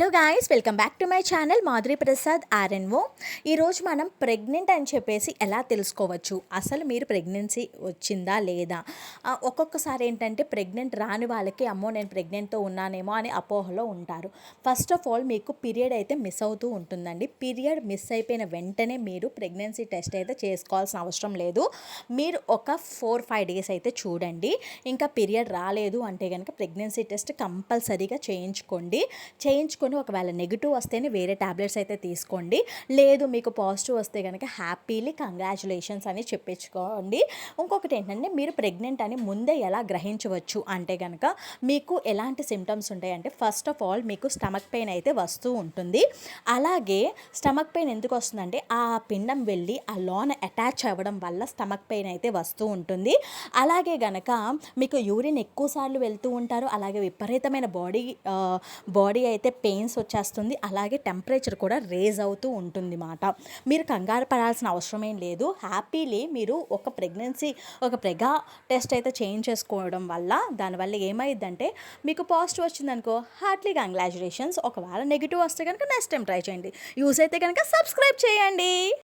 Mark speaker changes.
Speaker 1: Hello guys welcome back to my channel Madhuri Prasad RNO ఈరోజు మనం pregnant అని చెప్పేసి ఎలా తెలుసుకోవచ్చు? అసలు మీరు ప్రెగ్నెన్సీ వచ్చిందా లేదా? ఒక్కొక్కసారి ఏంటంటే ప్రెగ్నెంట్ రాని వాళ్ళకి అమ్మో నేను ప్రెగ్నెంట్తో ఉన్నానేమో అని అపోహలో ఉంటారు. ఫస్ట్ ఆఫ్ ఆల్ మీకు పీరియడ్ అయితే మిస్ అవుతూ ఉంటుందండి. పీరియడ్ మిస్ అయిపోయిన వెంటనే మీరు ప్రెగ్నెన్సీ టెస్ట్ అయితే చేసుకోవాల్సిన అవసరం లేదు. మీరు ఒక ఫోర్ ఫైవ్ డేస్ అయితే చూడండి. ఇంకా పీరియడ్ రాలేదు అంటే కనుక ప్రెగ్నెన్సీ టెస్ట్ కంపల్సరీగా చేయించుకోండి. చేయించుకుని ఒకవేళ నెగిటివ్ వస్తేనే వేరే ట్యాబ్లెట్స్ అయితే తీసుకోండి. లేదు మీకు పాజిటివ్ వస్తే కనుక హ్యాపీలీ కంగ్రాచులేషన్స్ అని చెప్పించుకోండి. ఇంకొకటి ఏంటంటే మీరు ప్రెగ్నెంట్ అని ముందే ఎలా గ్రహించవచ్చు? అంటే కనుక మీకు ఎలాంటి సిమ్టమ్స్ ఉంటాయంటే ఫస్ట్ ఆఫ్ ఆల్ మీకు స్టమక్ పెయిన్ అయితే వస్తూ ఉంటుంది. అలాగే స్టమక్ పెయిన్ ఎందుకు వస్తుందంటే ఆ పిండం వెళ్ళి ఆ లోన అటాచ్ అవ్వడం వల్ల స్టమక్ పెయిన్ అయితే వస్తూ ఉంటుంది. అలాగే గనక మీకు యూరిన్ ఎక్కువ సార్లు వెళ్తూ ఉంటారు. అలాగే విపరీతమైన బాడీ బాడీ అయితే పెయిన్ పెయిన్స్ వచ్చేస్తుంది. అలాగే టెంపరేచర్ కూడా రేజ్ అవుతూ ఉంటుంది మాట. మీరు కంగారు పడాల్సిన అవసరం ఏం లేదు. హ్యాపీలీ మీరు ఒక ప్రెగ్నెన్సీ ఒక ప్రెగా టెస్ట్ అయితే చేంజ్ చేసుకోవడం వల్ల దానివల్ల ఏమైందంటే మీకు పాజిటివ్ వచ్చిందనుకో హార్ట్లీ కంగ్రాచులేషన్స్ ఒకవేళ నెగిటివ్ వస్తే కనుక నెక్స్ట్ టైం ట్రై చేయండి. యూస్ అయితే కనుక సబ్స్క్రైబ్ చేయండి.